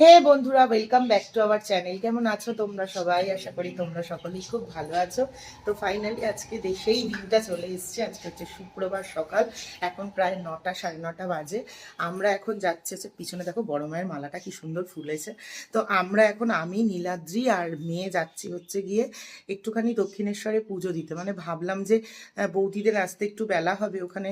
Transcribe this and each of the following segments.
হে বন্ধুরা welcome back to our channel কেমন আছো তোমরা সবাই? আশা করি তোমরা সকলেই খুব ভালো আছো। তো ফাইনালি আজকে দেশেই দিনটা চলে এসছে। আজকে হচ্ছে শুক্রবার সকাল, এখন প্রায় নটা, সাড়ে নটা বাজে। আমরা এখন যাচ্ছি হচ্ছে পিছনে, দেখো বড় মায়ের মালাটা কি সুন্দর ফুলেছে। তো আমরা এখন, আমি, নীলাদ্রি আর মেয়ে যাচ্ছি হচ্ছে গিয়ে একটুখানি দক্ষিণেশ্বরে পুজো দিতে। মানে ভাবলাম যে বৌদিদের আসতে একটু বেলা হবে। ওখানে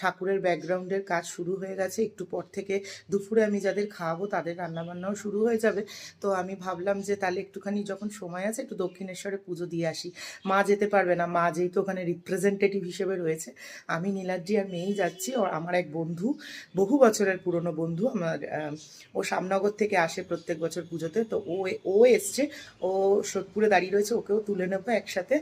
ঠাকুরের ব্যাকগ্রাউন্ডের কাজ শুরু হয়ে গেছে। একটু পর থেকে দুপুরে আমি যাদের খাওয়াবো, তাদের রান্নাবান্নাও শুরু হয়ে যাবে। তো আমি ভাবলাম যে তাহলে একটুখানি যখন সময় আছে একটু দক্ষিণেশ্বরে পুজো দিয়ে আসি। মা যেতে পারবে না, মা যেহেতু ওখানে রিপ্রেজেন্টেটিভ হিসেবে রয়েছে, আমি নীলাদ্রি আর মেয়েই যাচ্ছি। ও আমার এক বন্ধু, বহু বছরের পুরনো বন্ধু, আমার ও শ্যামনগর থেকে আসে প্রত্যেক বছর পুজোতে। তো ও ও এসছে, ও সোদপুরে দাঁড়িয়ে রয়েছে, ওকেও তুলে নেব একসাথে।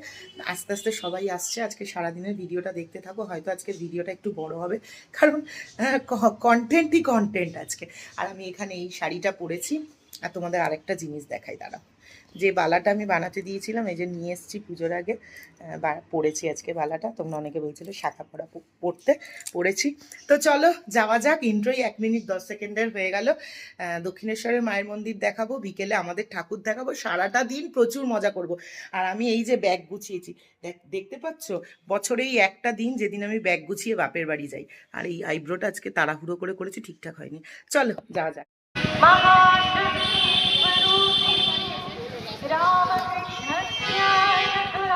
আস্তে আস্তে সবাই আসছে। আজকে সারাদিনের ভিডিওটা দেখতে থাকো, হয়তো আজকে ভিডিওটা একটু বড় হবে। কারণ কন্টেন্টই কন্টেন্ট আজকে। আর আমি এখানে এই শাড়িটা পরেছি আর তোমাদের আরেকটা জিনিস দেখাই, দাঁড়াও। যে বালাটা আমি বানাতে দিয়েছিলাম, এই যে নিয়ে এসেছি পুজোর আগে পরেছি আজকে বালাটা। তোমরা অনেকে বলছিলে শাখা পড়া পড়তে পড়েছি। তো চলো, যাওয়া যাক। ইন্ট্রোই এক মিনিট, দশ সেকেন্ডের হয়ে গেল। দক্ষিণেশ্বরের মায়ের মন্দির দেখাবো, বিকেলে আমাদের ঠাকুর দেখাবো। সারাটা দিন প্রচুর মজা করব। আর আমি এই যে ব্যাগ গুছিয়েছি, দেখ- দেখতে পাচ্ছ? বছরেই একটা দিন যেদিন আমি ব্যাগ গুছিয়ে বাপের বাড়ি যাই। আর এই আইব্রোটা আজকে তাড়াহুড়ো করে করেছি, ঠিকঠাক হয়নি। চলো, যাওয়া যাক।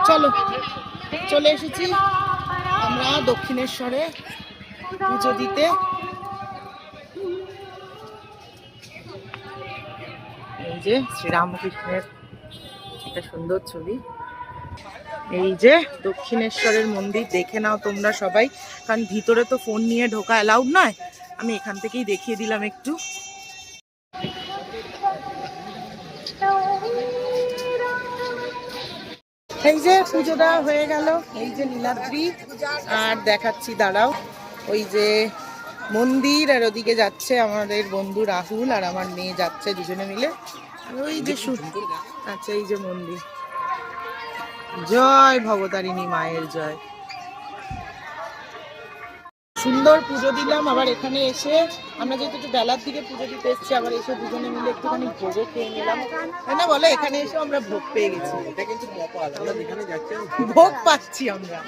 চলো, চলে এসেছি। আমরা দক্ষিণেশ্বরে পুজো দিতে। এই যে শ্রীরামকৃষ্ণের একটা সুন্দর ছবি। এই যে দক্ষিণেশ্বরের মন্দির, দেখে নাও তোমরা সবাই। কারণ ভিতরে তো ফোন নিয়ে ঢোকা অ্যালাউড নয়। আমি এখান থেকেই দেখিয়ে দিলাম একটু। এই যে পুজো দেওয়া হয়ে গেল, এই যে নীলাদ্রি, আর দেখাচ্ছি, দাঁড়াও, ওই যে মন্দির, আর ওদিকে যাচ্ছে আমাদের বন্ধু রাহুল আর আমার মেয়ে যাচ্ছে দুজনে মিলে। ওই যে আচ্ছা এই যে মন্দির। জয় ভবতারিণী মায়ের জয়। সুন্দর পুজো দিলাম। আবার এখানে এসে আমরা যেহেতু একটু বেলার দিকে পুজো দিতে এসেছি আবার এসে দুজনে মিলে একটুখানি ভোগও খেয়ে নিলাম। তাই না বলো? এখানে এসে আমরা ভোগ পেয়ে গেছি। ভোগ পাচ্ছি আমরা।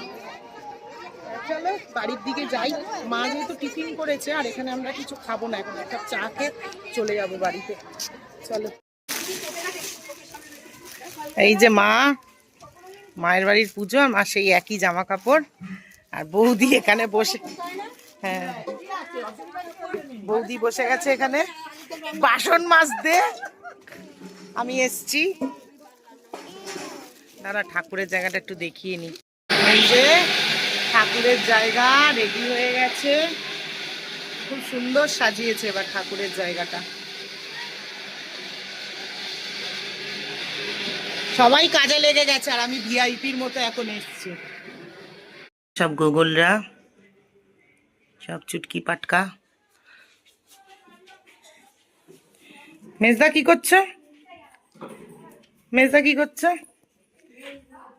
চলো বাড়ির দিকে যাই। মা যেহেতু টিফিন করেছে আর এখানে আমরা কিছু খাব না। এখন একটা চা খেয়ে চলে যাব বাড়িতে। চলো। এই যে মা মায়ের বাড়ির পুজো আর মা সেই একই জামা কাপড় আর বৌদি এখানে বসে হ্যাঁ। বৌদি বসে গেছে এখানে। বাসন মাজতে। আমি এসছি। দাদা ঠাকুরের জায়গাটা একটু দেখিয়ে নি। যে, ঠাকুরের জায়গা রেডি হয়ে গেছে। খুব সুন্দর সাজিয়েছে এবার ঠাকুরের জায়গাটা। সবাই কাজে লেগে গেছে আর আমি ভিআইপির মতো এখন এসছি। সব গোগলরা, সব চুটকি পাটকা। মেজদা কি করছ? মেজদা কি করছ?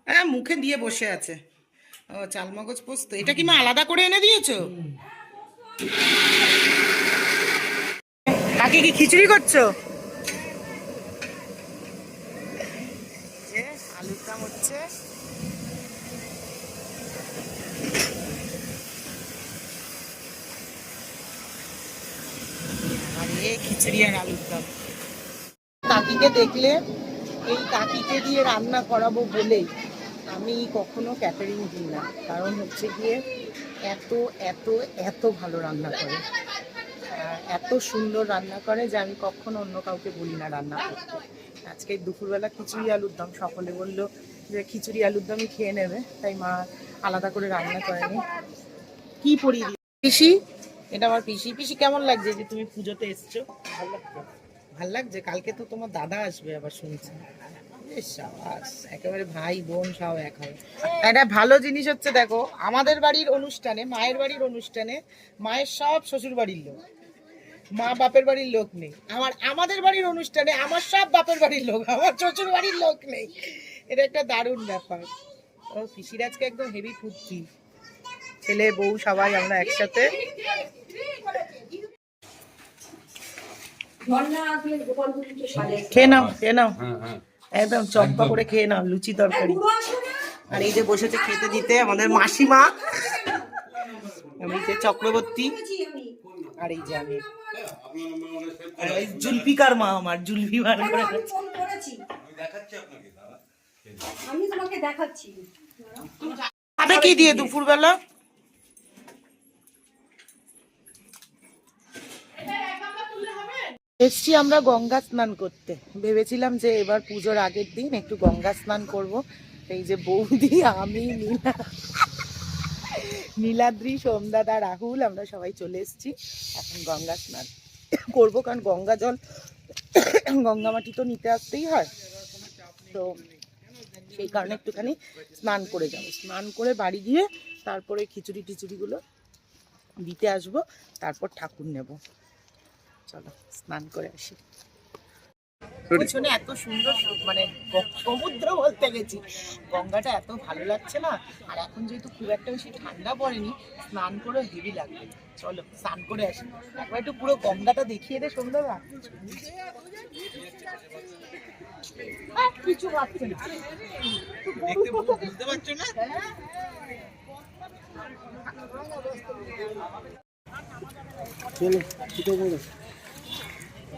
হ্যাঁ মুখে দিয়ে বসে আছে। ও, চালমগজ পোস্ত। এটা কি মা আলাদা করে এনে দিয়েছ? কাকে কি খিচুড়ি করছ? আলুর দাম হচ্ছে আর আলুর দাম কাকিকে দেখলে এই কাকিকে দিয়ে রান্না করাবো বলেই আমি কখনো ক্যাটারিং দিই না। কারণ হচ্ছে গিয়ে এত এত এত ভালো রান্না করে। এত সুন্দর রান্না করে যে আমি কখনো অন্য কাউকে বলি না রান্না করতে। আজকে দুপুরবেলা খিচুড়ি আলুর দম, সকলে বলল যে খিচুড়ি আলুর দমই খেয়ে নেবে। তাই মা আলাদা করে রান্না করেনি। কি দিই পিসি এটা আমার পিসি। পিসি, কেমন লাগছে যে তুমি পুজোতে এসছো? ভালো লাগছে। কালকে তো তোমার দাদা আসবে আবার শুনছি। একেবারে ভাই বোন সব এক একটা ভালো জিনিস হচ্ছে, দেখো, আমাদের বাড়ির অনুষ্ঠানে, মায়ের বাড়ির অনুষ্ঠানে মায়ের সব শ্বশুর বাড়ির লোক। মা বাপের বাড়ির লোক নেই। আমার আমাদের বাড়ির অনুষ্ঠানে আমার সব বাপের বাড়ির লোক, আমার শ্বশুর বাড়ির লোক নেই। এটা একটা দারুণ ব্যাপার। ও, পিসির আজকে একদম হেভি ফুর্তি। ছেলে, বউ সবাই আমরা একসাথে। খেয়ে নাও খেয়ে নাও। একদম চম্পা করে খেয়ে নাও লুচি তরকারি। আর এই যে বসেছে খেতে দিতে আমাদের মাসিমা। আমি যে চক্রবর্তী আর এই যে আমি। জুলফিকার মা আমার জুলফি বার করে আমি ফোন করেছি। আমি তোমাকে দেখাচ্ছি। খাবে কি দিয়ে দুপুরবেলা? এসছি আমরা গঙ্গা স্নান করতে। ভেবেছিলাম যে এবার পুজোর আগের দিন একটু গঙ্গা স্নান করব। এই যে বৌদি, আমি, নীলা, নীলাদ্রি, সোমদাদা, রাহুল, আমরা সবাই চলে এসেছি। এখন গঙ্গা স্নান করব, কারণ গঙ্গা জল, গঙ্গা মাটি তো নিতে আসতেই হয়। তো সেই কারণে একটুখানি স্নান করে যাব। স্নান করে বাড়ি গিয়ে তারপরে খিচুড়ি টিচুড়িগুলো দিতে আসব, তারপর ঠাকুর নেব। চলো স্নান করে আসি। পেছনে এত সুন্দর মানে সমুদ্র বলতে গেছি। গঙ্গাটা এত ভালো লাগছে না? আর এখন যেহেতু খুব একটা বেশি ঠান্ডা পড়েনি স্নান করে হেভি লাগবে। চলো স্নান করে আসি। একবার একটু পুরো গঙ্গাটা দেখিয়ে দে সন্ধ্যাবেলা কিছু ভাবছে না। বুঝতে পারছ না? চলো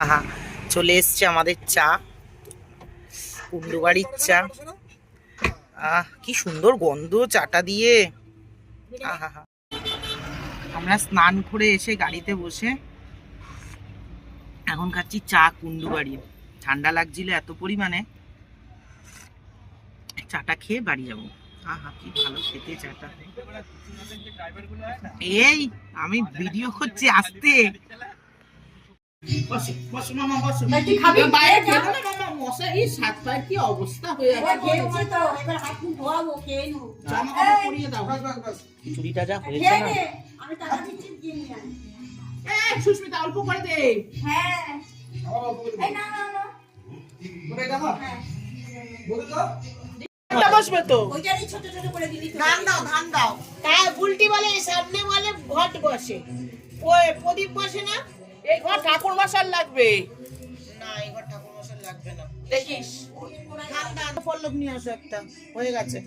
আহা, চলে এসছে আমাদের চা। কুন্ডু বাড়ির চা। আহ, কি সুন্দর গন্ধ চাটা দিয়ে। আহা। আমরা স্নান করে এসে গাড়িতে বসে এখন খাচ্ছি চা কুন্ডু বাড়ি ঠান্ডা লাগছিল এত পরিমাণে। চাটা খেয়ে বাড়ি যাব। আহা কি ভালো খেতে চাটা। এই আমি ভিডিও করছি আসতে। হয়ে খিচুড়িটা যা হয়েছে না। সুস্মিতা অল্প করে দে। হ্যাঁ। না না না। হ্যাঁ। বসবে তো। ছোট ছোট করে দিলি ধান দাও ধান দাও। তাই উল্টি বলে সামনে বলে ঘট বসে। প্রদীপ বসে না এই ঘর ঠাকুর মশাল লাগবে। না এই ঘর ঠাকুর মশাল লাগবে না। দেখিস। ধান দান পল্লব নিয়ে আসো একটা। হয়ে গেছে।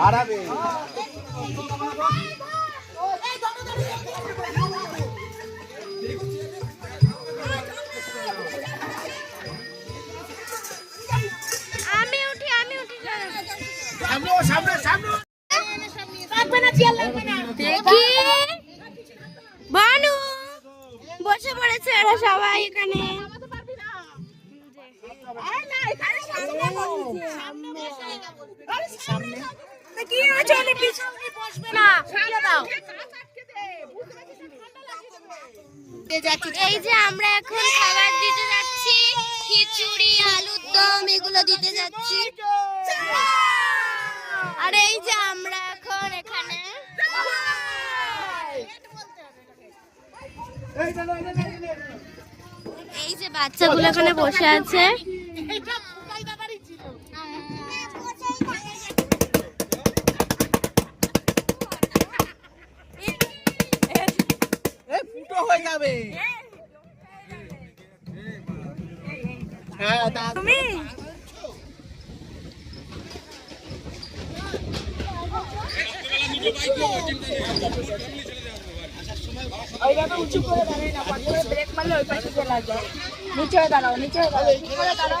দাঁড়াবে। আমি উঠি আমি উঠি দেখি বানু বসে পড়েছে সবাই এখানে। কি হয়েছে? ওদের পিছনে বসবে না? ফেলে দাও। এই যে আমরা এখন খাবার দিতে যাচ্ছি খিচুড়ি আলুর দম এগুলো দিতে যাচ্ছি। আর এই যে আমরা এখন এখানে। এই যে বাচ্চাগুলো এখানে বসে আছে। যাবে হ্যাঁ তুমি? ওইভাবে উঁচু করে নিচে দাঁড়াও নিচে দাঁড়াও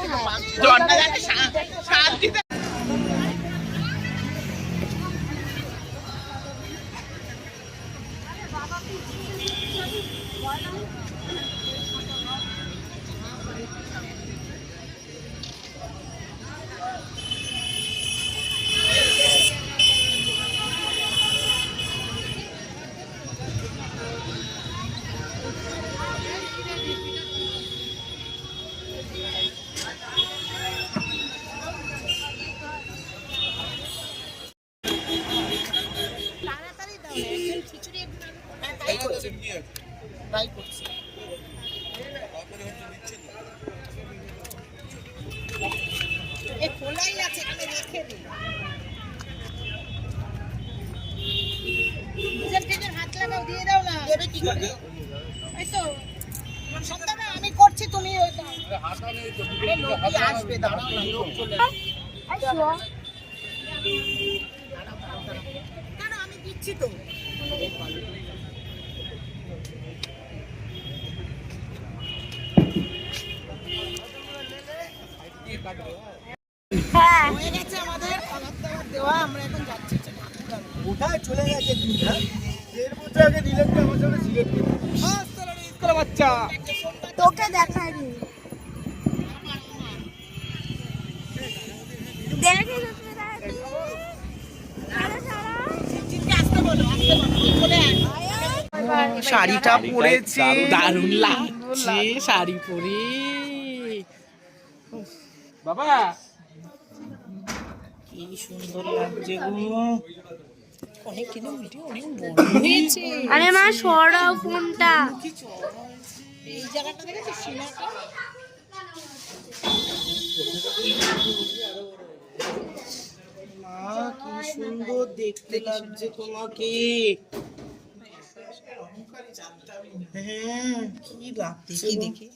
হ্যাঁ। হয়ে গেছে আমাদের খাবার দাবার দেওয়া আমরা এখন যাচ্ছি চলে কোথায় চলে গেছে দুধা দেড় বছর আগে ডিলেক্ট আমার সামনে সিগারেট খেতে বাচ্চা। তোকে দেখায়নি দেখে শাড়িটা পরেছি। দারুণ লাগছে শাড়ি পরে। বাবা। কি সুন্দর লাগছে গো। অনেক কিন্তু ভিডিও অনেক বড় হয়েছে। আরে মা সরাও ফোনটা। এই জায়গাটা দেখেছিস সিনাটা মা কি সুন্দর দেখতে লাগছে তোমাকে। হ্যাঁ কি লাগছে দেখি দেখি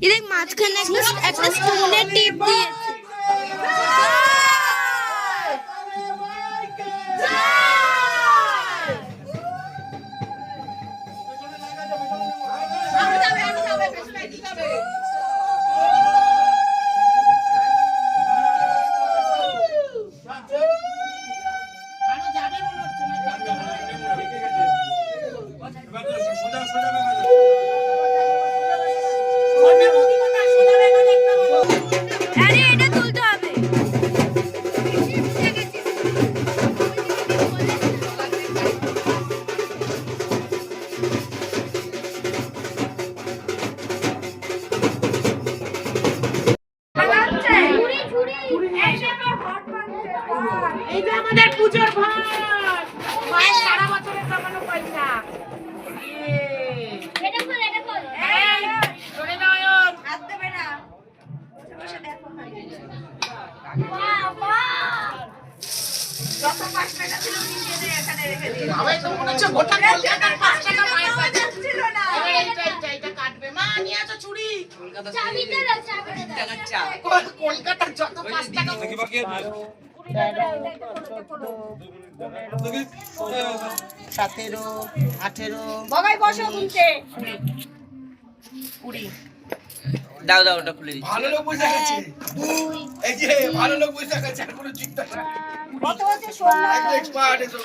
দেখ মাঝখানে একটা একটা স্পুনের টিপ দিয়েছে সতেরো আঠেরো বাবাই বসো গুনতে কুড়ি। দাও দাও ওটা খুলে দিচ্ছি। ভালো লোক বসে গেছে এই যে ভালো লোক বসে গেছে আর কোনো চিন্তা নেই। কত হচ্ছে ষোলো? এক্সপার্ট এসব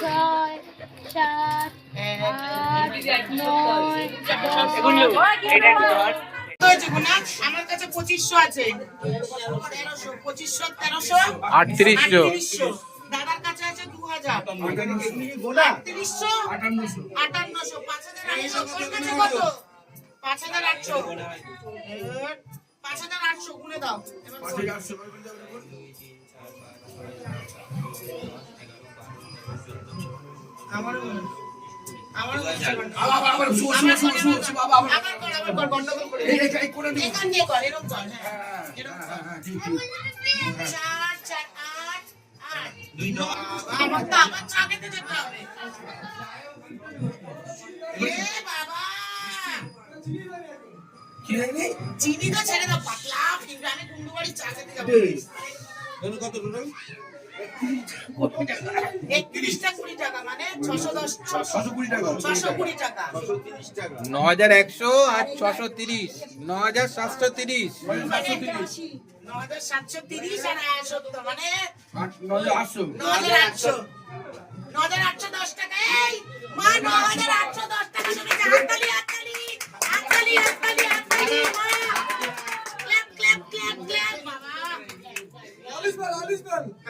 সাত আমার কাছে পঁচিশশো আছে। পঁচিশশো তেরোশো আটত্রিশশো। হাজার। আটত্রিশশো আটান্নশো। পাঁচ হাজার আটশো। কত? পাঁচ হাজার আটশো। পাঁচ হাজার আটশো গুনে দাও। আবার আবার আবার শুয়ে শুয়ে শুয়ে শুয়ে শুয়ে আবার। আবার আবার কর গন্ডগোল করে এই এই করে দিই এখান দিয়ে কর এরকম কর হ্যাঁ হ্যাঁ এরকম হ্যাঁ কর। হ্যাঁ ঠিক ঠিক। চিনি তো ছেড়ে দাও পাতলা আমি কুন্ডু বাড়ি চা খেতে যাব। কত টোটাল মানে ন হাজার একশো আর ছশো তিরিশ। ন হাজার সাতশো তিরিশ। তিরিশ ন হাজার সাতশো তিরিশ আর মানে আটশো। ন হাজার আটশো। ন হাজার আটশো দশ টাকা। এই মা ন হাজার আটশো দশ টাকা। শুনেছে হাততালি হাততালি হাততালি হাততালি হাততালি মা।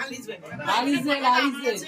আলিস আলিস আলিস